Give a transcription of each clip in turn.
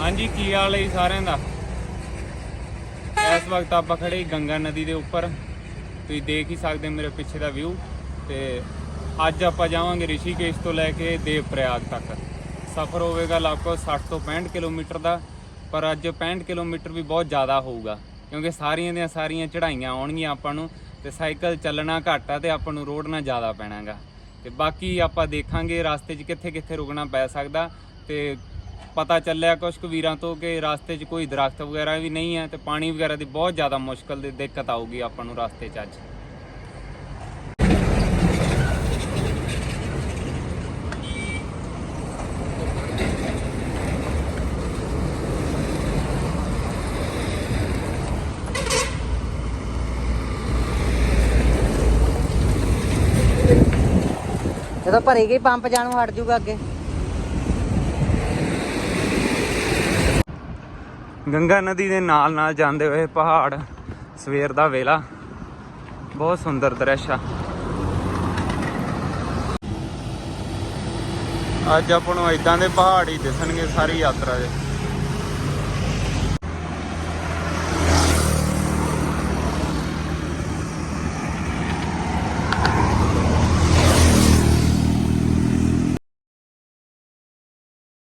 ਹਾਂਜੀ, ਕੀ ਹਾਲ ਹੈ ਜੀ ਸਾਰਿਆਂ ਦਾ? ਇਸ ਵਕਤ ਆਪਾਂ ਖੜੇ ਗੰਗਾ ਨਦੀ ਦੇ ਉੱਪਰ। ਤੁਸੀਂ ਦੇਖ ਹੀ ਸਕਦੇ ਮੇਰੇ ਪਿੱਛੇ ਦਾ ਵਿਊ ਤੇ ਅੱਜ ਆਪਾਂ ਜਾਵਾਂਗੇ ਰਿਸ਼ੀਕੇਸ਼ ਤੋਂ ਲੈ ਕੇ ਦੇਵ ਪ੍ਰਯਾਗ ਤੱਕ। ਸਫ਼ਰ ਹੋਵੇਗਾ ਲਗਭਗ 60 ਤੋਂ 65 ਕਿਲੋਮੀਟਰ ਦਾ, ਪਰ ਅੱਜ 65 ਕਿਲੋਮੀਟਰ ਵੀ ਬਹੁਤ ਜ਼ਿਆਦਾ ਹੋਊਗਾ, ਕਿਉਂਕਿ ਸਾਰੀਆਂ ਦੀਆਂ ਸਾਰੀਆਂ ਚੜ੍ਹਾਈਆਂ ਆਉਣਗੀਆਂ ਆਪਾਂ ਨੂੰ ਤੇ ਸਾਈਕਲ ਚੱਲਣਾ ਘੱਟ ਆ ਤੇ ਆਪਾਂ ਨੂੰ ਰੋਡ ਨਾ ਜ਼ਿਆਦਾ ਪੈਣਾਗਾ। ਤੇ ਬਾਕੀ ਆਪਾਂ ਦੇਖਾਂਗੇ ਰਸਤੇ 'ਚ ਕਿੱਥੇ ਕਿੱਥੇ ਰੁਕਣਾ ਪੈ ਸਕਦਾ ਤੇ ਪਤਾ ਚੱਲਿਆ ਕੁਝ ਕੁ ਵੀਰਾਂ ਤੋਂ ਕਿ ਰਸਤੇ 'ਚ ਕੋਈ ਦਰਖਤ ਵਗੈਰਾ ਵੀ ਨਹੀਂ ਹੈ ਤੇ ਪਾਣੀ ਵਗੈਰਾ ਦੀ ਬਹੁਤ ਜ਼ਿਆਦਾ ਮੁਸ਼ਕਲ ਦੀ ਦਿੱਕਤ ਆਊਗੀ ਆਪਾਂ ਨੂੰ ਰਸਤੇ 'ਚ ਅੱਜ। ਜਦੋਂ ਭਰੀ ਗਈ ਪੰਪ ਜਾਣ ਹਟ ਜੂਗਾ ਅੱਗੇ। ਗੰਗਾ ਨਦੀ ਦੇ ਨਾਲ ਨਾਲ ਜਾਂਦੇ ਹੋਏ ਪਹਾੜ, ਸਵੇਰ ਦਾ ਵੇਲਾ। ਬਹੁਤ ਸੁੰਦਰ ਦ੍ਰਿਸ਼ ਆ। ਅੱਜ ਆਪਾਂ ਨੂੰ ਇਦਾਂ ਦੇ ਪਹਾੜ ਹੀ ਦਿਸਣਗੇ ਸਾਰੀ ਯਾਤਰਾ ਦੇ।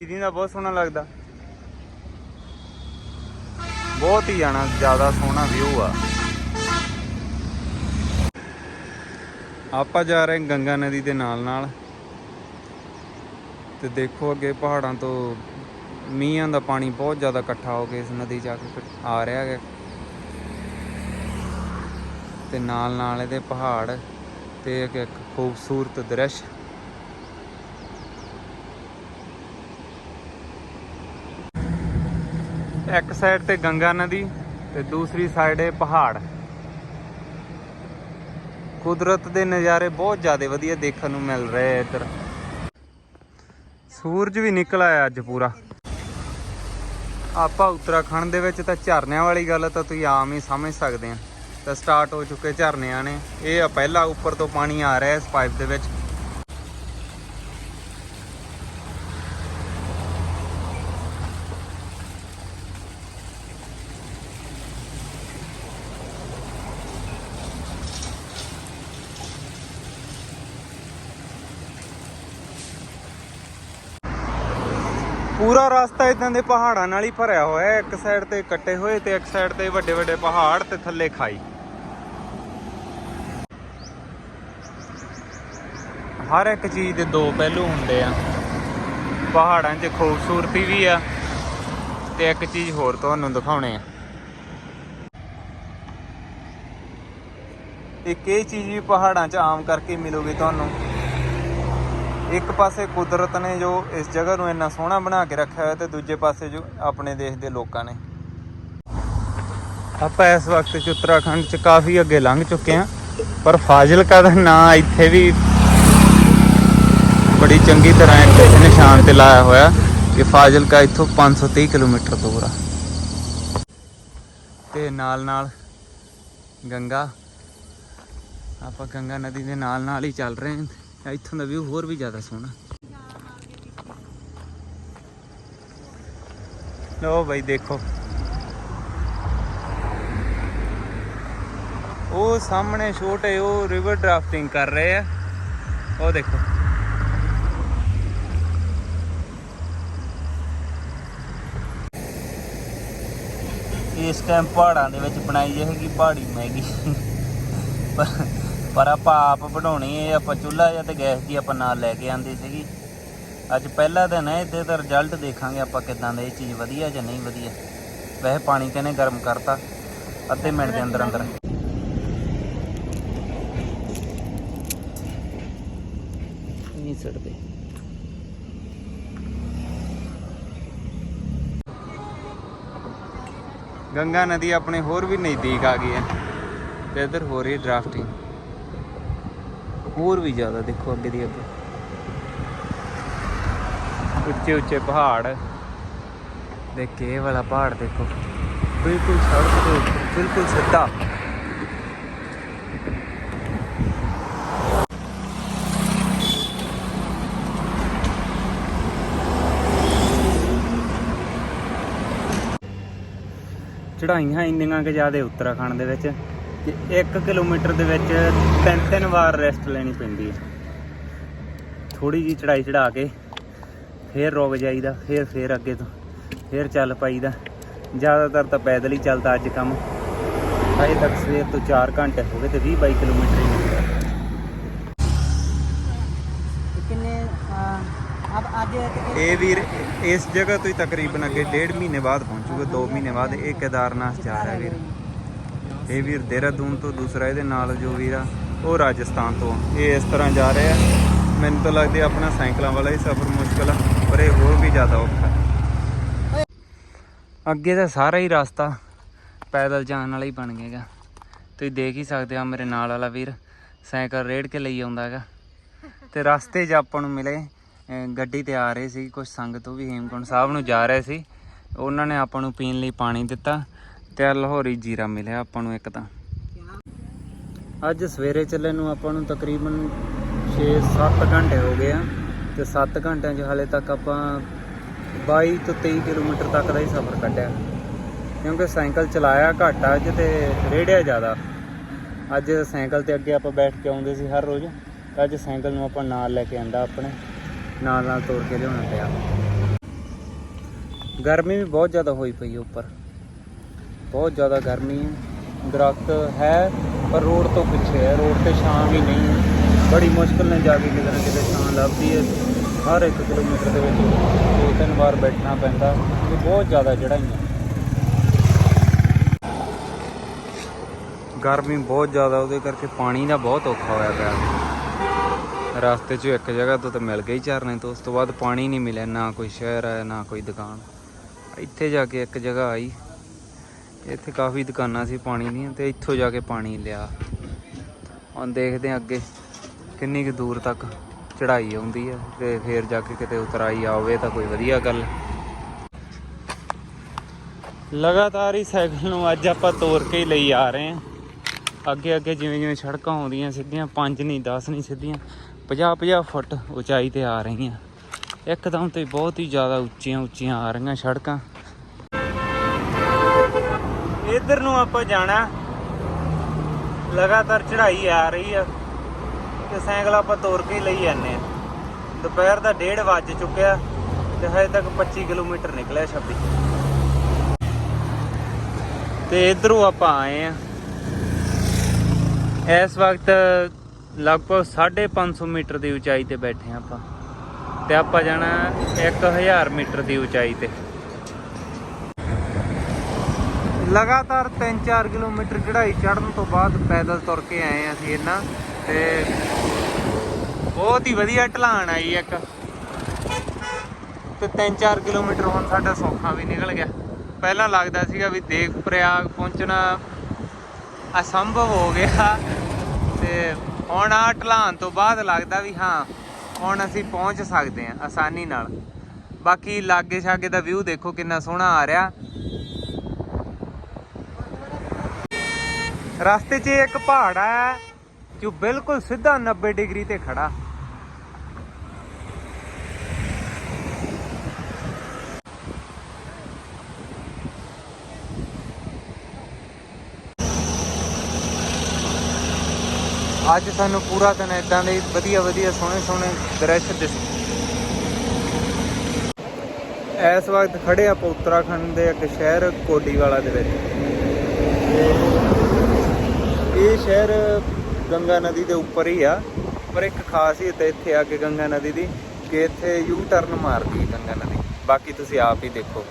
ਦੀਦੀ ਦਾ ਬਹੁਤ ਸੋਹਣਾ ਲੱਗਦਾ। ਬਹੁਤ ਹੀ ਜਾਣਾ, ਜ਼ਿਆਦਾ ਸੋਹਣਾ ਵਿਊ ਆ। ਆਪਾਂ ਜਾ ਰਹੇ ਗੰਗਾ ਨਦੀ ਦੇ ਨਾਲ ਨਾਲ ਤੇ ਦੇਖੋ ਅੱਗੇ ਪਹਾੜਾਂ ਤੋਂ ਮੀਂਹਾਂ ਦਾ ਪਾਣੀ ਬਹੁਤ ਜ਼ਿਆਦਾ ਇਕੱਠਾ ਹੋ ਕੇ ਇਸ ਨਦੀ 'ਚ ਆ ਕੇ ਆ ਰਿਹਾ ਹੈ ਤੇ ਨਾਲ ਨਾਲ ਇਹਦੇ ਪਹਾੜ ਤੇ ਇੱਕ ਖੂਬਸੂਰਤ ਦ੍ਰਿਸ਼। ਇੱਕ ਸਾਈਡ ਤੇ ਗੰਗਾ ਨਦੀ ਤੇ ਦੂਸਰੀ ਸਾਈਡ ਇਹ ਪਹਾੜ। ਕੁਦਰਤ ਦੇ ਨਜ਼ਾਰੇ ਬਹੁਤ ਜ਼ਿਆਦਾ ਵਧੀਆ ਦੇਖਣ ਨੂੰ ਮਿਲ ਰਹੇ ਇੱਧਰ। ਸੂਰਜ ਵੀ ਨਿਕਲ ਆਇਆ ਅੱਜ ਪੂਰਾ। ਆਪਾਂ ਉੱਤਰਾਖੰਡ ਦੇ ਵਿੱਚ ਤਾਂ ਝਰਨਿਆਂ ਵਾਲੀ ਗੱਲ ਤਾਂ ਤੁਸੀਂ ਆਮ ਹੀ ਸਮਝ ਸਕਦੇ ਆ। ਤਾਂ ਸਟਾਰਟ ਹੋ ਚੁੱਕੇ ਝਰਨਿਆਂ ਨੇ। ਇਹ ਆ ਪਹਿਲਾ ਉੱਪਰ ਤੋਂ ਪਾਣੀ ਆ ਰਿਹਾ ਇਸ ਪਾਈਪ ਦੇ ਵਿੱਚ। ਪੂਰਾ ਰਸਤਾ ਇਦਾਂ ਦੇ ਪਹਾੜਾਂ ਨਾਲ ਹੀ ਭਰਿਆ ਹੋਇਆ ਹੈ। ਇੱਕ ਸਾਈਡ ਤੇ ਕੱਟੇ ਹੋਏ ਤੇ ਇੱਕ ਸਾਈਡ ਤੇ ਵੱਡੇ ਵੱਡੇ ਪਹਾੜ ਤੇ ਥੱਲੇ ਖਾਈ। ਹਰ ਇੱਕ ਚੀਜ਼ ਦੇ ਦੋ ਪਹਿਲੂ ਹੁੰਦੇ ਆ। ਪਹਾੜਾਂ 'ਚ ਖੂਬਸੂਰਤੀ ਵੀ ਆ ਤੇ ਇੱਕ ਚੀਜ਼ ਹੋਰ ਤੁਹਾਨੂੰ ਦਿਖਾਉਣੇ ਆ। ਇੱਕ ਇਹ ਚੀਜ਼ ਵੀ ਪਹਾੜਾਂ 'ਚ ਆਮ ਕਰਕੇ ਮਿਲੂਗੀ ਤੁਹਾਨੂੰ। ਇੱਕ ਪਾਸੇ ਕੁਦਰਤ ਨੇ ਜੋ ਇਸ ਜਗ੍ਹਾ ਨੂੰ ਇੰਨਾ ਸੋਹਣਾ ਬਣਾ ਕੇ ਰੱਖਿਆ ਹੋਇਆ ਤੇ ਦੂਜੇ ਪਾਸੇ ਜੋ ਆਪਣੇ ਦੇਸ਼ ਦੇ ਲੋਕਾਂ ਨੇ। ਆਪਾਂ ਇਸ ਵਕਤ ਚ ਉੱਤਰਾਖੰਡ ਚ ਕਾਫੀ ਅੱਗੇ ਲੰਘ ਚੁੱਕੇ ਹਾਂ, ਪਰ ਫਾਜ਼ਿਲਕਾ ਦਾ ਨਾਂ ਇੱਥੇ ਵੀ ਬੜੀ ਚੰਗੀ ਤਰ੍ਹਾਂ ਇੱਕ ਨਿਸ਼ਾਨ ਤੇ ਲਾਇਆ ਹੋਇਆ ਕਿ ਫਾਜ਼ਿਲਕਾ ਇੱਥੋਂ 530 ਕਿਲੋਮੀਟਰ ਦੂਰ ਆ। ਤੇ ਨਾਲ ਨਾਲ ਗੰਗਾ, ਆਪਾਂ ਗੰਗਾ ਨਦੀ ਦੇ ਨਾਲ ਨਾਲ ਹੀ ਚੱਲ ਰਹੇ ਹਾਂ। ਇੱਥੋਂ ਦਾ ਵਿਊ ਹੋਰ ਵੀ ਜ਼ਿਆਦਾ ਸੋਹਣਾ। ਲੋ ਬਈ, ਦੇਖੋ। ਉਹ ਸਾਹਮਣੇ ਛੋਟੇ ਉਹ ਰਿਵਰ ਡਰਾਫਟਿੰਗ ਕਰ ਰਹੇ ਆ। ਉਹ ਦੇਖੋ। ਇਸ ਟਾਈਮ ਪਹਾੜਾਂ ਦੇ ਵਿੱਚ ਬਣਾਈ ਹੈਗੀ ਪਹਾੜੀ ਮੈਗੀ। ਪਰ ਆਪਾਂ ਆਪ ਬਣਾਉਣੀ ਹੈ ਆਪਾਂ ਚੁੱਲ੍ਹਾ ਜਾਂ ਤੇ ਗੈਸ ਦੀ ਆਪਾਂ ਨਾਲ ਲੈ ਕੇ ਆਂਦੀ ਸੀਗੀ। ਅੱਜ ਪਹਿਲਾ ਦਿਨ ਹੈ ਇਹਦੇ ਦਾ ਰਿਜ਼ਲਟ ਦੇਖਾਂਗੇ ਆਪਾਂ ਕਿਦਾਂ ਦਾ ਇਹ ਚੀਜ਼ ਵਧੀਆ ਜਾਂ ਨਹੀਂ ਵਧੀਆ। ਵੈਸੇ ਪਾਣੀ ਕਹਿੰਦੇ ਗਰਮ ਕਰਤਾ ਅੱਧੇ ਮਿੰਟ ਦੇ ਅੰਦਰ ਅੰਦਰ। ਨਹੀਂ ਸੜਦੇ। ਗੰਗਾ ਨਦੀ ਆਪਣੇ ਹੋਰ ਵੀ ਨਜ਼ਦੀਕ ਆ ਗਈ ਹੈ ਤੇ ਇੱਧਰ ਹੋ ਰਹੀ ਡਰਾਫਟਿੰਗ ਹੋਰ ਵੀ ਜ਼ਿਆਦਾ ਦੇਖੋ ਅੱਗੇ ਦੀ ਅੱਗੇ। ਉੱਚੇ ਉੱਚੇ ਪਹਾੜ। ਦੇਖ ਕੇ ਵਾਲਾ ਪਹਾੜ ਦੇਖੋ। ਬਿਲਕੁਲ ਸੜਕ ਦੇ ਬਿਲਕੁਲ ਸਿੱਧਾ। ਚੜਾਈਆਂ ਇੰਨੀਆਂ ਕਿ ਜ਼ਿਆਦਾ ਉੱਤਰਾਖੰਡ ਦੇ ਵਿੱਚ। ਕਿ 1 ਕਿਲੋਮੀਟਰ ਦੇ ਵਿੱਚ ਤਿੰਨ ਤਿੰਨ ਵਾਰ ਰੈਸਟ ਲੈਣੀ ਪੈਂਦੀ ਹੈ। ਥੋੜੀ ਜੀ ਚੜਾਈ ਚੜਾ ਕੇ ਫੇਰ ਰੁਕ ਜਾਈਦਾ ਫੇਰ ਫੇਰ ਅੱਗੇ ਤੋਂ ਫੇਰ ਚੱਲ ਪਾਈਦਾ। ਜ਼ਿਆਦਾਤਰ ਤਾਂ ਪੈਦਲ ਹੀ ਚੱਲਦਾ ਅੱਜ ਕੰਮ। ਅਜੇ ਤੱਕ ਸਵੇਰ ਤੋਂ 4 ਘੰਟੇ ਹੋ ਗਏ ਤੇ 20 22 ਕਿਲੋਮੀਟਰ ਹੀ ਨਿਕਲਿਆ ਕਿੰਨੇ ਅਬ ਅੱਜ ਇਹ ਵੀਰ ਇਸ ਜਗ੍ਹਾ ਤੋਂ ਹੀ ਤਕਰੀਬਨ ਅੱਗੇ ਡੇਢ ਮਹੀਨੇ ਬਾਅਦ ਪਹੁੰਚੂਗਾ 2 ਮਹੀਨੇ ਬਾਅਦ ਇਹ ਕੇਦਾਰਨਾਥ ਜਾ ਰਿਹਾ ਵੀਰ। ਇਹ ਵੀਰ ਦੇਹਰਾਦੂਨ ਤੋਂ ਦੂਸਰਾ ਇਹਦੇ ਨਾਲ ਜੋ ਵੀਰ ਆ, ਉਹ ਰਾਜਸਥਾਨ ਤੋਂ ਇਹ ਇਸ ਤਰ੍ਹਾਂ ਜਾ ਰਿਹਾ ਮੈਨੂੰ ਤਾਂ ਲੱਗਦਾ ਆਪਣਾ ਸਾਈਕਲਾਂ ਵਾਲਾ ਹੀ ਸਫ਼ਰ ਮੁਸ਼ਕਲ ਆ, ਪਰ ਇਹ ਹੋਰ ਵੀ ਜ਼ਿਆਦਾ ਔਖਾ ਅੱਗੇ ਦਾ ਸਾਰਾ ਹੀ ਰਸਤਾ ਪੈਦਲ ਜਾਣ ਵਾਲਾ ਹੀ ਬਣ ਗਿਆਗਾ। ਤੁਸੀਂ ਦੇਖ ਹੀ ਸਕਦੇ ਆ ਮੇਰੇ ਨਾਲ ਵਾਲਾ ਵੀਰ, ਸਾਈਕਲ ਰੇੜ ਕੇ ਲਈ ਆਉਂਦਾ ਹੈਗਾ। ਤੇ ਰਸਤੇ 'ਚ ਆਪਾਂ ਨੂੰ ਮਿਲੇ ਗੱਡੀ ਤੇ ਆ ਰਹੇ ਸੀ ਕੁਝ ਸੰਗਤ ਉਹ ਵੀ ਹੇਮਕੁੰਟ ਸਾਹਿਬ ਨੂੰ ਜਾ ਰਹੇ ਸੀ। ਉਹਨਾਂ ਨੇ ਆਪਾਂ ਨੂੰ ਪੀਣ ਲਈ ਪਾਣੀ ਦਿੱਤਾ। ਤੇ ਲਾਹੌਰੀ ਜੀਰਾ ਮਿਲਿਆ ਆਪਾਂ ਨੂੰ ਇੱਕ ਤਾਂ। ਅੱਜ ਸਵੇਰੇ ਚੱਲੇ ਨੂੰ ਆਪਾਂ ਨੂੰ ਤਕਰੀਬਨ 6-7 ਘੰਟੇ ਹੋ ਗਏ ਆ ਤੇ 7 ਘੰਟਿਆਂ 'ਚ ਹਾਲੇ ਤੱਕ ਆਪਾਂ 22 ਤੋਂ 23 ਕਿਲੋਮੀਟਰ ਤੱਕ ਦਾ ਹੀ ਸਫ਼ਰ ਕੱਢਿਆ। ਕਿਉਂਕਿ ਸਾਈਕਲ ਚਲਾਇਆ ਘੱਟ ਆ ਅੱਜ ਤੇ ਰੇੜਿਆ ਜ਼ਿਆਦਾ। ਅੱਜ ਸਾਈਕਲ ਤੇ ਅੱਗੇ ਆਪਾਂ ਬੈਠ ਕੇ ਆਉਂਦੇ ਸੀ ਹਰ ਰੋਜ਼। ਅੱਜ ਸਾਈਕਲ ਨੂੰ ਆਪਾਂ ਨਾਲ ਲੈ ਕੇ ਆਂਦਾ ਆਪਣੇ, ਨਾਲ ਨਾਲ ਤੋੜ ਕੇ ਲਿਆਉਣਾ ਪਿਆ। ਗਰਮੀ ਵੀ ਬਹੁਤ ਜ਼ਿਆਦਾ ਹੋਈ ਪਈ ਉੱਪਰ। ਬਹੁਤ ਜ਼ਿਆਦਾ ਗਰਮੀ ਹੈ। ਦਰਖਤ ਹੈ, ਪਰ ਰੋਡ ਤੋਂ ਪਿੱਛੇ ਹੈ। ਰੋਡ ਤੇ ਛਾਂ ਵੀ ਨਹੀਂ। ਹੈ ਬੜੀ ਮੁਸ਼ਕਲ ਨਾਲ ਜਾ ਕੇ ਕਿਤੇ ਨਾ ਕਿਤੇ ਛਾਂ ਲੱਭਦੀ ਹੈ। ਹਰ 1 ਕਿਲੋਮੀਟਰ ਦੇ ਵਿੱਚ ਦੋ ਤਿੰਨ ਵਾਰ ਬੈਠਣਾ ਪੈਂਦਾ। ਇਹ ਬਹੁਤ ਜ਼ਿਆਦਾ ਚੜਾਈਆਂ ਗਰਮੀ ਬਹੁਤ ਜ਼ਿਆਦਾ, ਉਹਦੇ ਕਰਕੇ ਪਾਣੀ ਦਾ ਬਹੁਤ ਔਖਾ ਹੋਇਆ ਪਿਆ। ਰਸਤੇ 'ਚ ਇੱਕ ਜਗ੍ਹਾ ਤੋਂ ਤਾਂ ਮਿਲ ਗਈ ਝਰਨੇ ਤੋਂ। ਉਸ ਤੋਂ ਬਾਅਦ ਪਾਣੀ ਨਹੀਂ ਮਿਲਿਆ। ਨਾ ਕੋਈ ਸ਼ਹਿਰ ਆਇਆ ਨਾ ਕੋਈ ਦੁਕਾਨ। ਇੱਥੇ ਜਾ ਕੇ ਇੱਕ ਜਗ੍ਹਾ ਆਈ। ਇੱਥੇ ਕਾਫੀ ਦੁਕਾਨਾਂ ਸੀ, ਪਾਣੀ ਦੀਆਂ ਤੇ ਇੱਥੋਂ ਜਾ ਕੇ ਪਾਣੀ ਲਿਆ। ਹੁਣ ਦੇਖਦੇ ਹਾਂ ਅੱਗੇ ਕਿੰਨੀ ਕੁ ਦੂਰ ਤੱਕ ਚੜ੍ਹਾਈ ਆਉਂਦੀ ਹੈ ਤੇ ਫੇਰ ਜਾ ਕੇ ਕਿਤੇ ਉਤਰਾਈ ਆਵੇ ਤਾਂ ਕੋਈ ਵਧੀਆ ਗੱਲ। ਲਗਾਤਾਰ ਹੀ ਸਾਈਕਲ ਨੂੰ ਅੱਜ ਆਪਾਂ ਤੋਰ ਕੇ ਹੀ ਲਈ ਆ ਰਹੇ ਹਾਂ। ਅੱਗੇ ਅੱਗੇ ਜਿਵੇਂ ਜਿਵੇਂ ਸੜਕਾਂ ਆਉਂਦੀਆਂ ਸਿੱਧੀਆਂ 5 ਨਹੀਂ 10 ਨਹੀਂ, ਸਿੱਧੀਆਂ 50 50 ਫੁੱਟ ਉਚਾਈ ਤੇ ਆ ਰਹੀਆਂ। ਇੱਕਦਮ ਤੇ ਬਹੁਤ ਹੀ ਜ਼ਿਆਦਾ ਉੱਚੀਆਂ ਉੱਚੀਆਂ ਆ ਰਹੀਆਂ ਸੜਕਾਂ। ਇੱਧਰ ਨੂੰ ਆਪਾਂ ਜਾਣਾ। ਲਗਾਤਾਰ ਚੜ੍ਹਾਈ ਆ ਰਹੀ ਆ। ਤੇ ਸਾਈਕਲ ਆਪਾਂ ਤੋਰ ਕੇ ਲਈ ਜਾਂਦੇ ਆ। ਦੁਪਹਿਰ ਦਾ 1:30 ਵੱਜ ਚੁੱਕਿਆ ਤੇ ਹਜੇ ਤੱਕ 25 ਕਿਲੋਮੀਟਰ ਨਿਕਲਿਆ 26 ਤੇ ਇਧਰੋਂ ਆਪਾਂ ਆਏ ਆ। ਇਸ ਵਕਤ ਲਗਭਗ 550 ਮੀਟਰ ਦੀ ਉਚਾਈ ਤੇ ਬੈਠੇ ਆ ਆਪਾਂ। ਤੇ ਆਪਾਂ ਜਾਣਾ 1000 ਮੀਟਰ ਦੀ ਉਚਾਈ ਤੇ। ਲਗਾਤਾਰ 3-4 ਕਿਲੋਮੀਟਰ ਚੜ੍ਹਾਈ ਚੜ੍ਹਨ ਤੋਂ ਬਾਅਦ ਪੈਦਲ ਤੁਰ ਕੇ ਆਏ ਅਸੀਂ ਇਹਨਾਂ, ਤੇ ਬਹੁਤ ਹੀ ਵਧੀਆ ਢਲਾਣ ਆਈ ਇੱਕ। ਤੇ 3-4 ਕਿਲੋਮੀਟਰ ਹੁਣ ਸਾਡਾ ਸੌਖਾ ਵੀ ਨਿਕਲ ਗਿਆ। ਪਹਿਲਾਂ ਲੱਗਦਾ ਸੀਗਾ ਵੀ ਦੇਖ ਪ੍ਰਯਾਗ ਪਹੁੰਚਣਾ ਅਸੰਭਵ ਹੋ ਗਿਆ। ਤੇ ਹੁਣ ਆ ਢਲਾਣ ਤੋਂ ਬਾਅਦ ਲੱਗਦਾ ਵੀ ਹਾਂ, ਹੁਣ ਅਸੀਂ ਪਹੁੰਚ ਸਕਦੇ ਹਾਂ ਆਸਾਨੀ ਨਾਲ। ਬਾਕੀ ਲਾਗੇ ਛਾਗੇ ਦਾ ਵਿਊ ਦੇਖੋ ਕਿੰਨਾ ਸੋਹਣਾ ਆ ਰਿਹਾ। ਰਸਤੇ 'ਚ ਇੱਕ ਪਹਾੜ ਹੈ ਜੋ ਬਿਲਕੁਲ ਸਿੱਧਾ 90 ਡਿਗਰੀ ਤੇ ਖੜਾ। ਅੱਜ ਸਾਨੂੰ ਪੂਰਾ ਦਿਨ ਇਦਾਂ ਦੇ ਵਧੀਆ ਵਧੀਆ ਸੋਹਣੇ ਸੋਹਣੇ ਦ੍ਰਿਸ਼ ਦਿਸ ਇਸ ਵਕਤ ਖੜੇ ਆਪਾਂ ਉੱਤਰਾਖੰਡ ਦੇ ਇੱਕ ਸ਼ਹਿਰ ਕੋਡੀਵਾਲਾ ਦੇ ਵਿੱਚ। ਇਹ ਸ਼ਹਿਰ ਗੰਗਾ ਨਦੀ ਦੇ ਉੱਪਰ ਹੀ ਆ, ਪਰ ਇੱਕ ਖਾਸੀਅਤ ਇੱਥੇ ਆ ਕੇ ਗੰਗਾ ਨਦੀ ਦੀ, ਕਿ ਇੱਥੇ ਯੂ ਟਰਨ ਮਾਰਦੀ ਹੈ ਗੰਗਾ ਨਦੀ। ਬਾਕੀ ਤੁਸੀਂ ਆਪ ਹੀ ਦੇਖੋ।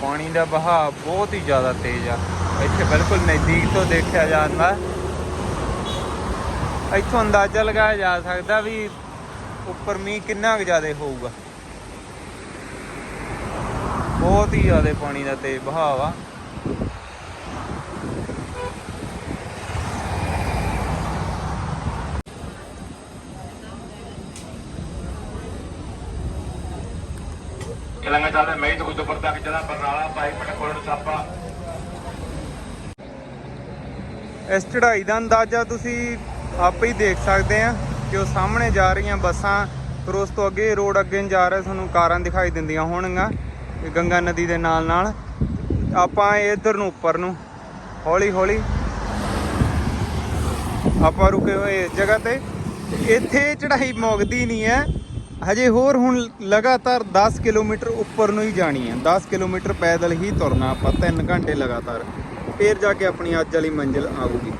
ਪਾਣੀ ਦਾ ਵਹਾਅ ਬਹੁਤ ਹੀ ਜ਼ਿਆਦਾ ਤੇਜ਼ ਆ। ਇੱਥੇ ਬਿਲਕੁਲ ਨਜ਼ਦੀਕ ਤੋਂ ਦੇਖਿਆ ਜਾਂਦਾ ਇੱਥੋਂ ਅੰਦਾਜ਼ਾ ਲਗਾਇਆ ਜਾ ਸਕਦਾ ਵੀ ਉੱਪਰ ਮੀਂਹ ਕਿੰਨਾ ਕੁ ਜ਼ਿਆਦਾ ਹੋਊਗਾ। ਬਹੁਤ ਹੀ ਜ਼ਿਆਦਾ ਪਾਣੀ ਦਾ ਤੇ ਵਹਾਅ ਆ. ਇਸ ਚੜ੍ਹਾਈ ਦਾ ਅੰਦਾਜ਼ਾ ਤੁਸੀਂ ਆਪੇ ਹੀ ਦੇਖ ਸਕਦੇ ਆ ਕਿ ਉਹ ਸਾਹਮਣੇ ਜਾ ਰਹੀਆਂ ਬੱਸਾਂ ਫਿਰ ਉਸ ਤੋਂ ਅੱਗੇ ਰੋਡ ਅੱਗੇ ਜਾ ਰਿਹਾ ਤੁਹਾਨੂੰ ਕਾਰਾਂ ਦਿਖਾਈ ਦਿੰਦੀਆਂ ਹੋਣਗੀਆਂ ਗੰਗਾ ਨਦੀ ਦੇ ਨਾਲ ਨਾਲ ਆਪਾਂ ਇਧਰ ਨੂੰ ਉੱਪਰ ਨੂੰ, ਹੌਲੀ ਹੌਲੀ ਆਪਾਂ ਰੁਕੇ ਹੋਏ ਇਸ ਜਗ੍ਹਾ ਤੇ। ਇੱਥੇ ਚੜਾਈ ਮੁੱਕਦੀ ਨਹੀਂ ਹੈ। ਹਜੇ ਹੋਰ ਹੁਣ ਲਗਾਤਾਰ 10 ਕਿਲੋਮੀਟਰ ਉੱਪਰ ਨੂੰ ਹੀ ਜਾਣੀ ਹੈ। 10 ਕਿਲੋਮੀਟਰ ਪੈਦਲ ਹੀ ਤੁਰਨਾ ਆਪਾਂ 3 ਘੰਟੇ ਲਗਾਤਾਰ। ਫੇਰ ਜਾ ਕੇ ਆਪਣੀ ਅੱਜ ਵਾਲੀ ਮੰਜ਼ਿਲ ਆਊਗੀ।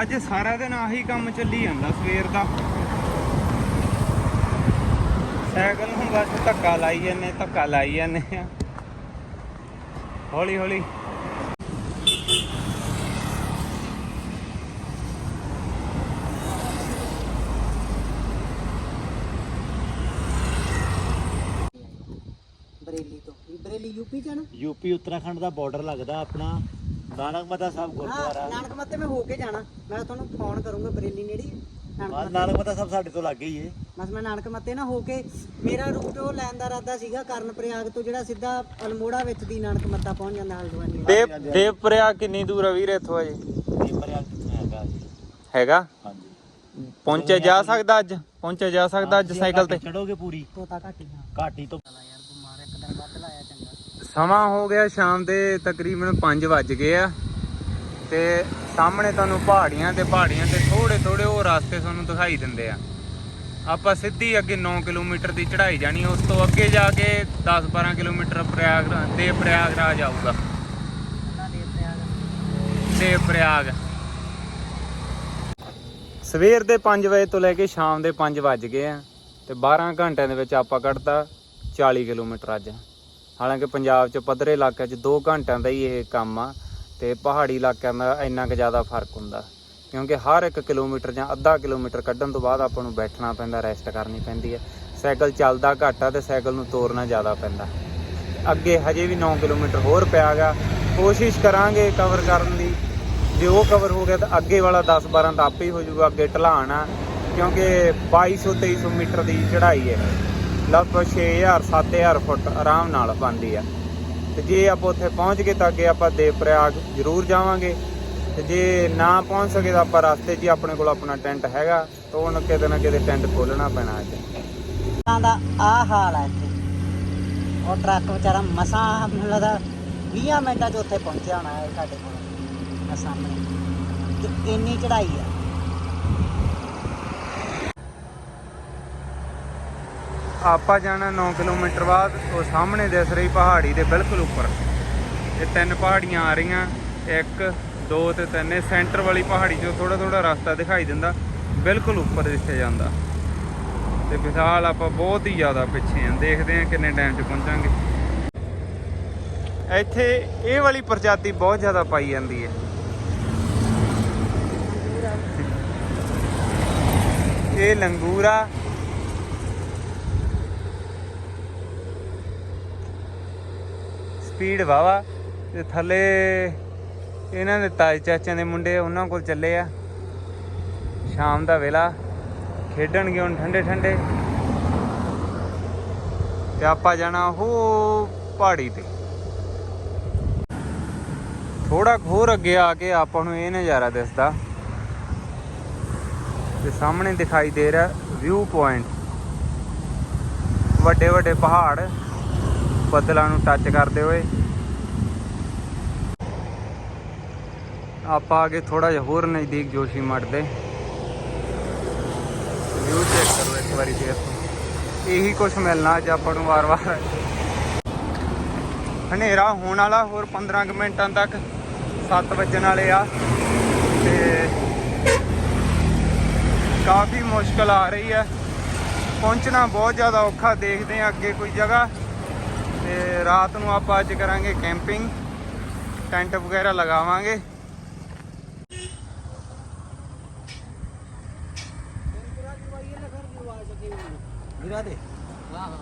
ਅੱਜ ਸਾਰਾ ਦਿਨ ਆਹੀ ਕੰਮ ਚੱਲੀ ਜਾਂਦਾ ਸਵੇਰ ਦਾ। ਸਾਈਕਲ ਨੂੰ ਬਸ ਧੱਕਾ ਲਾਈ ਜਾਂਦੇ ਧੱਕਾ ਲਾਈ ਜਾਂਦੇ ਹੌਲੀ ਹੌਲੀ। ਬਰੇਲੀ ਤੋਂ। ਬਰੇਲੀ ਯੂਪੀ ਜਾਣਾ ਯੂਪੀ ਉੱਤਰਾਖੰਡ ਦਾ ਬਾਰਡਰ ਲੱਗਦਾ ਆਪਣਾ। ਨਾਨਕ ਮਤਾ ਸਾਹਿਬ ਗੁਰਦੁਆਰਾ। ਨਾਨਕ ਮੱਤੇ ਮੈਂ ਹੋ ਕੇ ਜਾਣਾ। ਮੈਂ ਤੁਹਾਨੂੰ ਫੋਨ ਕਰੂੰਗਾ ਬਰੇਲੀ ਨੇੜੀ। ਹੀ ਹੈ। ਨਾਨਕ ਮੱਤੇ। ਸਾਹਿਬ ਸਾਡੇ ਤੋਂ ਲੱਗੇ ਹੀ ਏ। ਬਸ ਮੈਂ ਨਾਨਕ ਮੱਤੇ ਨਾ ਹੋ ਕੇ ਮੇਰਾ ਰੂਟ ਉਹ ਲੈਣ ਦਾ ਇਰਾਦਾ ਸੀਗਾ ਕਰਨ ਪ੍ਰਯਾਗ ਤੋਂ ਜਿਹੜਾ ਸਿੱਧਾ ਅਲਮੋੜਾ ਵਿੱਚ ਦੀ ਨਾਨਕ ਮੱਤਾ ਪਹੁੰਚ ਜਾਂਦਾ ਹਲਦਵਾਨੀ ਦੇਵ ਦੇਵਪ੍ਰਿਆ ਕਿੰਨੀ ਦੂਰ ਆ ਵੀਰ ਇੱਥੋਂ ਅਜੇ ਇਹ ਪਰਿਆ ਕਿੱਥੇ ਹੈਗਾ ਜੀ? ਹੈਗਾ? ਹਾਂਜੀ। ਪਹੁੰਚਿਆ ਜਾ ਸਕਦਾ ਅੱਜ? ਪਹੁੰਚਿਆ ਜਾ ਸਕਦਾ ਅੱਜ ਸਾਈਕਲ ਤੇ? ਚੜੋਗੇ ਪੂਰੀ। ਤੋਤਾ ਘਾਟੀ ਹਾਂ ਘਾਟੀ ਤੋਂ ਯਾਰ ਬਿਮਾਰ ਇੱਕ ਦਿਨ ਵੱਧ ਲਾਇਆ ਚੰਗਾ। ਸਮਾਂ ਹੋ ਗਿਆ ਸ਼ਾਮ ਦੇ ਤਕਰੀਬਨ 5 ਵੱਜ ਗਏ ਆ। ਤੇ ਸਾਹਮਣੇ ਤੁਹਾਨੂੰ ਪਹਾੜੀਆਂ ਤੇ ਪਹਾੜੀਆਂ ਤੇ ਥੋੜੇ ਥੋੜੇ ਉਹ ਰਸਤੇ ਤੁਹਾਨੂੰ ਦਿਖਾਈ ਦਿੰਦੇ ਆ। ਆਪਾਂ ਸਿੱਧੀ ਅੱਗੇ 9 ਕਿਲੋਮੀਟਰ ਦੀ ਚੜ੍ਹਾਈ ਜਾਣੀ, ਉਸ ਤੋਂ ਅੱਗੇ ਜਾ ਕੇ 10-12 ਕਿਲੋਮੀਟਰ ਪ੍ਰਯਾਗ ਦੇ ਪ੍ਰਯਾਗਰਾਜ ਆਊਗਾ। ਉਹਨਾਂ ਦੇ ਪ੍ਰਯਾਗ। ਸਵੇਰ ਦੇ 5 ਵਜੇ ਤੋਂ ਲੈ ਕੇ ਸ਼ਾਮ ਦੇ 5 ਵੱਜ ਗਏ ਆ ਤੇ 12 ਘੰਟਿਆਂ ਦੇ ਵਿੱਚ ਆਪਾਂ ਕੱਢਤਾ 40 ਕਿਲੋਮੀਟਰ ਅੱਜ। ਹਾਲਾਂਕਿ ਪੰਜਾਬ 'ਚ ਪੱਧਰੇ ਇਲਾਕਿਆਂ 'ਚ 2 ਘੰਟਿਆਂ ਦਾ ਹੀ ਇਹ ਕੰਮ ਆ। ਤੇ ਪਹਾੜੀ ਇਲਾਕਿਆਂ ਦਾ ਇੰਨਾ ਕੁ ਜ਼ਿਆਦਾ ਫ਼ਰਕ ਹੁੰਦਾ। ਕਿਉਂਕਿ ਹਰ ਇੱਕ ਕਿਲੋਮੀਟਰ ਜਾਂ ਅੱਧਾ ਕਿਲੋਮੀਟਰ ਕੱਢਣ ਤੋਂ ਬਾਅਦ ਆਪਾਂ ਨੂੰ ਬੈਠਣਾ ਪੈਂਦਾ ਰੈਸਟ ਕਰਨੀ ਪੈਂਦੀ ਹੈ। ਸਾਈਕਲ ਚੱਲਦਾ ਘੱਟ ਆ ਤੇ ਸਾਈਕਲ ਨੂੰ ਤੋਰਨਾ ਜ਼ਿਆਦਾ ਪੈਂਦਾ। ਅੱਗੇ ਹਜੇ ਵੀ 9 ਕਿਲੋਮੀਟਰ ਹੋਰ ਪਿਆ ਗਾ ਕੋਸ਼ਿਸ਼ ਕਰਾਂਗੇ ਕਵਰ ਕਰਨ ਦੀ। ਜੇ ਉਹ ਕਵਰ ਹੋ ਗਿਆ ਤਾਂ ਅੱਗੇ ਵਾਲਾ 10 12 ਤਾਂ ਆਪੇ ਹੀ ਹੋ ਜਾਊਗਾ, ਅੱਗੇ ਢਲਾਣ ਆ। ਕਿਉਂਕਿ 2200 2300 ਮੀਟਰ ਦੀ ਚੜ੍ਹਾਈ ਹੈ। ਲਗਭਗ 6000 7000 ਫੁੱਟ ਆਰਾਮ ਨਾਲ ਬਣਦੀ ਆ। ਤੇ ਜੇ ਆਪਾਂ ਉੱਥੇ ਪਹੁੰਚ ਗਏ ਤਾਂ ਅੱਗੇ ਆਪਾਂ ਦੇਵ ਪ੍ਰਯਾਗ ਜ਼ਰੂਰ ਜਾਵਾਂਗੇ। ਤੇ ਜੇ ਨਾ ਪਹੁੰਚ ਸਕੇ ਤਾਂ ਆਪਾਂ ਰਸਤੇ 'ਚ ਹੀ ਆਪਣੇ ਕੋਲ ਆਪਣਾ ਟੈਂਟ ਹੈਗਾ। ਤਾਂ ਉਹਨੂੰ ਕਿਤੇ ਨਾ ਕਿਤੇ ਟੈਂਟ ਖੋਲਣਾ ਪੈਣਾ ਅੱਜ। ਤਾਂ ਦਾ ਆ ਹਾਲ ਹੈ ਇੱਥੇ। ਉਹ ਟਰੱਕ ਵਿਚਾਰਾ ਮਸਾਂ ਮੈਨੂੰ ਲੱਗਦਾ 20 ਮਿੰਟਾਂ 'ਚ ਉੱਥੇ ਪਹੁੰਚਿਆ ਹੋਣਾ ਹੈ ਸਾਡੇ ਕੋਲ। ਆ ਸਾਹਮਣੇ ਤੇ ਇੰਨੀ ਚੜਾਈ ਆ। ਆਪਾਂ ਜਾਣਾ 9 ਕਿਲੋਮੀਟਰ ਬਾਅਦ, ਉਹ ਸਾਹਮਣੇ ਦਿਸ ਰਹੀ ਪਹਾੜੀ ਦੇ ਬਿਲਕੁਲ ਉੱਪਰ। ਇਹ ਤਿੰਨ ਪਹਾੜੀਆਂ ਆ ਰਹੀਆਂ, ਇੱਕ, ਦੋ ਤੇ ਤਿੰਨ। ਇਹ ਸੈਂਟਰ ਵਾਲੀ ਪਹਾੜੀ 'ਚੋਂ ਥੋੜਾ ਥੋੜਾ ਰਸਤਾ ਦਿਖਾਈ ਦਿੰਦਾ, ਬਿਲਕੁਲ ਉੱਪਰ ਦਿੱਤੇ ਜਾਂਦਾ। ਤੇ ਫਿਲਹਾਲ ਆਪਾਂ ਬਹੁਤ ਹੀ ਜ਼ਿਆਦਾ ਪਿੱਛੇ ਆਂ ਦੇਖਦੇ ਆਂ ਕਿੰਨੇ ਟਾਈਮ 'ਚ ਪਹੁੰਚਾਂਗੇ। ਇੱਥੇ ਇਹ ਵਾਲੀ ਪ੍ਰਜਾਤੀ ਬਹੁਤ ਜ਼ਿਆਦਾ ਪਾਈ ਜਾਂਦੀ ਹੈ। ਇਹ ਲੰਗੂਰਾ ਸਪੀਡ ਵਾਵਾ ਤੇ ਥੱਲੇ ਇਹਨਾਂ ਦੇ ਤਾਏ ਚਾਚਿਆਂ ਦੇ ਮੁੰਡੇ ਉਹਨਾਂ ਕੋਲ ਚੱਲੇ ਆ। ਸ਼ਾਮ ਦਾ ਵੇਲਾ, ਖੇਡਣਗੇ ਹੁਣ ਠੰਡੇ ਠੰਡੇ। ਤੇ ਆਪਾਂ ਜਾਣਾ ਉਹ ਪਹਾੜੀ ਤੇ। ਥੋੜਾ ਹੋਰ ਅੱਗੇ ਆ ਕੇ ਆਪਾਂ ਨੂੰ ਇਹ ਨਜ਼ਾਰਾ ਦਿਸਦਾ। ਤੇ ਸਾਹਮਣੇ ਦਿਖਾਈ ਦੇ ਰਿਹਾ ਵਿਊ ਪੁਆਇੰਟ। ਵੱਡੇ ਵੱਡੇ ਪਹਾੜ। ਬੱਦਲਾਂ ਨੂੰ ਟੱਚ ਕਰਦੇ ਹੋਏ। ਆਪਾਂ ਆ ਕੇ ਥੋੜਾ ਜਿਹਾ ਹੋਰ ਨਜ਼ਦੀਕ ਜੋਸ਼ੀ ਮਠ ਦੇ। ਵਿਊ ਚੈੱਕ ਕਰੋ ਇੱਕ ਵਾਰੀ ਫੇਰ ਇਹੀ ਕੁਝ ਮਿਲਣਾ ਅੱਜ ਆਪਾਂ ਨੂੰ ਵਾਰ-ਵਾਰ ਹਨੇਰਾ ਹੋਣ ਵਾਲਾ ਹੋਰ 15 ਕੁ ਮਿੰਟਾਂ ਤੱਕ 7 ਵੱਜਣ ਵਾਲੇ ਆ। ਤੇ ਕਾਫੀ ਮੁਸ਼ਕਲ ਆ ਰਹੀ ਹੈ। ਪਹੁੰਚਣਾ ਬਹੁਤ ਜ਼ਿਆਦਾ ਔਖਾ, ਦੇਖਦੇ ਆ ਅੱਗੇ ਕੋਈ ਜਗ੍ਹਾ। ਤੇ ਰਾਤ ਨੂੰ ਆਪਾਂ ਅੱਜ ਕਰਾਂਗੇ ਕੈਂਪਿੰਗ ਟੈਂਟ ਵਗੈਰਾ ਲਗਾਵਾਂਗੇ गिरा दे हाँ हाँ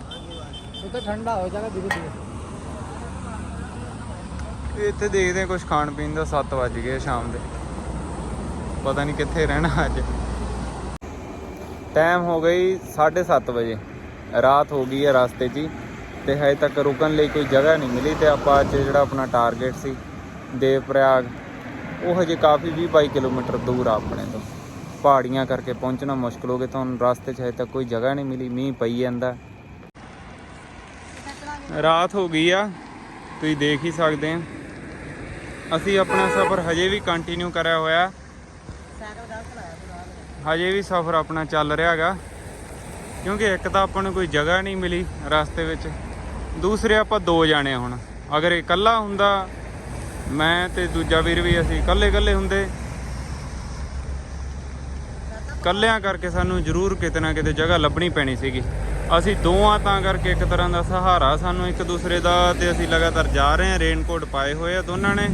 तो ठंडा हो जाएगा धीरे धीरे ਇੱਥੇ ਦੇਖਦੇ ਆ ਕੁਝ ਖਾਣ ਪੀਣ ਦਾ 7 ਵੱਜ ਗਏ ਸ਼ਾਮ ਦੇ ਪਤਾ ਨਹੀਂ ਕਿੱਥੇ ਰਹਿਣਾ ਅੱਜ ਟਾਈਮ ਹੋ ਗਈ 7:30 ਵਜੇ ਰਾਤ ਹੋ ਗਈ ਹੈ ਰਸਤੇ 'ਚ ਹੀ ਤੇ ਹਜੇ ਤੱਕ ਰੁਕਣ ਲਈ ਕੋਈ ਜਗ੍ਹਾ ਨਹੀਂ ਮਿਲੀ ਤੇ ਆਪਾਂ ਅੱਜ ਜਿਹੜਾ ਆਪਣਾ ਟਾਰਗੇਟ ਸੀ ਦੇਵ ਪ੍ਰਯਾਗ ਉਹ ਹਜੇ ਕਾਫੀ 20 22 ਕਿਲੋਮੀਟਰ ਦੂਰ ਆ ਆਪਣੇ ਤੋਂ। ਪਹਾੜੀਆਂ ਕਰਕੇ ਪਹੁੰਚਣਾ ਮੁਸ਼ਕਲ ਹੋ ਗਿਆ ਤੁਹਾਨੂੰ ਰਸਤੇ 'ਚ ਹਜੇ ਤੱਕ ਕੋਈ ਜਗ੍ਹਾ ਨਹੀਂ ਮਿਲੀ, ਮੀਂਹ ਪਈ ਜਾਂਦਾ। ਰਾਤ ਹੋ ਗਈ ਆ, ਤੁਸੀਂ ਦੇਖ ਹੀ ਸਕਦੇ ਆ। ਅਸੀਂ ਆਪਣਾ ਸਫ਼ਰ ਹਜੇ ਵੀ ਕੰਟੀਨਿਊ ਕਰਿਆ ਹੋਇਆ। ਹਜੇ ਵੀ ਸਫ਼ਰ ਆਪਣਾ ਚੱਲ ਰਿਹਾ ਹੈਗਾ, ਕਿਉਂਕਿ ਇੱਕ ਤਾਂ ਆਪਾਂ ਨੂੰ ਕੋਈ ਜਗ੍ਹਾ ਨਹੀਂ ਮਿਲੀ ਰਸਤੇ ਵਿੱਚ। ਦੂਸਰੇ ਆਪਾਂ ਦੋ ਜਾਣੇ ਹੁਣ। ਅਗਰ ਇਹ ਇਕੱਲਾ ਹੁੰਦਾ, ਮੈਂ ਤੇ ਦੂਜਾ ਵੀਰ ਵੀ ਅਸੀਂ ਇਕੱਲੇ ਇਕੱਲੇ ਹੁੰਦੇ। ਇਕੱਲਿਆਂ ਕਰਕੇ ਸਾਨੂੰ ਜ਼ਰੂਰ ਕਿਤੇ ਨਾ ਕਿਤੇ ਜਗ੍ਹਾ ਲੱਭਣੀ ਪੈਣੀ ਸੀਗੀ। ਅਸੀਂ ਦੋਵਾਂ ਤਾਂ ਕਰਕੇ ਇੱਕ ਤਰ੍ਹਾਂ ਦਾ ਸਹਾਰਾ ਸਾਨੂੰ ਇੱਕ ਦੂਸਰੇ ਦਾ ਤੇ ਅਸੀਂ ਲਗਾਤਾਰ ਜਾ ਰਹੇ ਹਾਂ, ਰੇਨਕੋਟ ਪਾਏ ਹੋਏ ਆ ਦੋਨਾਂ ਨੇ।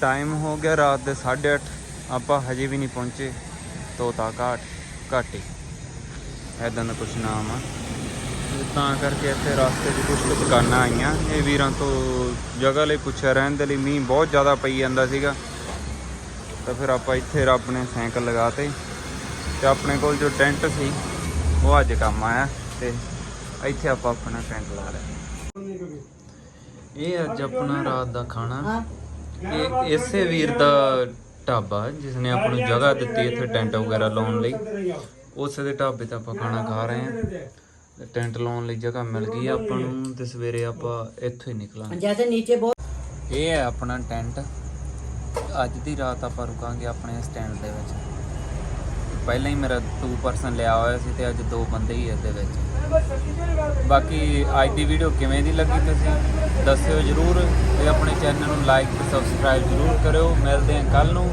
ਟਾਈਮ ਹੋ ਗਿਆ ਰਾਤ ਦੇ 8:30 ਆਪਾਂ ਹਜੇ ਵੀ ਨਹੀਂ ਪਹੁੰਚੇ। ਤੋਤਾ ਘਾਟ, ਘਾਟੀ। ਐਦਾਂ ਦਾ ਕੁਛ ਨਾਮ ਆ। ਤਾਂ ਕਰਕੇ ਇੱਥੇ ਰਸਤੇ 'ਚ ਕੁਝ ਕੁ ਦੁਕਾਨਾਂ ਆਈਆਂ। ਇਹ ਵੀਰਾਂ ਤੋਂ ਜਗ੍ਹਾ ਲਈ ਪੁੱਛਿਆ, ਰਹਿਣ ਦੇ ਲਈ ਮੀਂਹ ਬਹੁਤ ਜ਼ਿਆਦਾ ਪਈ ਜਾਂਦਾ ਸੀਗਾ। ਤਾਂ ਫਿਰ ਆਪਾਂ ਇੱਥੇ ਰੱਬ ਨੇ ਸਾਈਕਲ ਲਗਾਤੇ ਤੇ ਆਪਣੇ ਕੋਲ ਜੋ ਟੈਂਟ ਸੀ, ਉਹ ਅੱਜ ਕੰਮ ਆਇਆ ਤੇ ਇੱਥੇ ਆਪਾਂ ਆਪਣਾ ਟੈਂਟ ਲਾ ਲਿਆ ਇਹ ਅੱਜ ਆਪਣਾ ਰਾਤ ਦਾ ਖਾਣਾ। ਇਹ ਇਸੇ ਵੀਰ ਦਾ ਢਾਬਾ ਜਿਸ ਨੇ ਆਪਾਂ ਨੂੰ ਜਗ੍ਹਾ ਦਿੱਤੀ ਇੱਥੇ ਟੈਂਟ ਵਗੈਰਾ ਲਾਉਣ ਲਈ। ਉਸ ਦੇ ਢਾਬੇ ਤੇ ਆਪਾਂ ਖਾਣਾ ਖਾ ਰਹੇ ਹਾਂ। ਤੇ ਟੈਂਟ ਲਾਉਣ ਲਈ ਜਗ੍ਹਾ ਮਿਲ ਗਈ ਆ ਆਪਾਂ ਨੂੰ ਤੇ ਸਵੇਰੇ ਆਪਾਂ ਇੱਥੋਂ ਹੀ ਨਿਕਲਾਂਗੇ। ਜੈਸੇ ਨੀਚੇ ਬਹੁਤ ਇਹ ਹੈ ਆਪਣਾ ਟੈਂਟ। ਅੱਜ ਦੀ ਰਾਤ ਆਪਾਂ ਰੁਕਾਂਗੇ ਆਪਣੇ ਸਟੈਂਡ ਦੇ ਵਿੱਚ। ਪਹਿਲਾਂ ਹੀ ਮੇਰਾ 2 ਪਰਸਨ ਲਿਆ ਹੋਇਆ ਸੀ ਤੇ ਅੱਜ ਦੋ ਬੰਦੇ ਹੀ ਇਹਦੇ ਵਿੱਚ। ਬਾਕੀ ਅੱਜ ਦੀ ਵੀਡੀਓ ਕਿਵੇਂ ਦੀ ਲੱਗੀ ਤੁਸੀਂ ਦੱਸਿਓ ਜਰੂਰ ਤੇ ਆਪਣੇ ਚੈਨਲ ਨੂੰ ਲਾਈਕ ਤੇ ਸਬਸਕ੍ਰਾਈਬ ਜਰੂਰ ਕਰਿਓ। ਮਿਲਦੇ ਹਾਂ ਕੱਲ ਨੂੰ।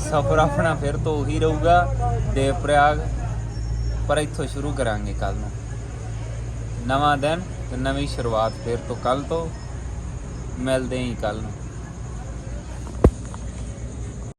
ਸਫ਼ਰ ਆਪਣਾ ਫਿਰ ਤੋਂ ਉਹੀ ਰਹੂਗਾ। ਦੇਵ ਪ੍ਰਯਾਗ। ਪਰ ਇੱਥੋਂ ਸ਼ੁਰੂ ਕਰਾਂਗੇ ਕੱਲ ਨੂੰ। ਨਵਾਂ ਦਿਨ ਤੇ ਨਵੀਂ ਸ਼ੁਰੂਆਤ ਫਿਰ ਤੋਂ ਕੱਲ ਤੋਂ। ਮਿਲਦੇ ਹਾਂ ਕੱਲ ਨੂੰ।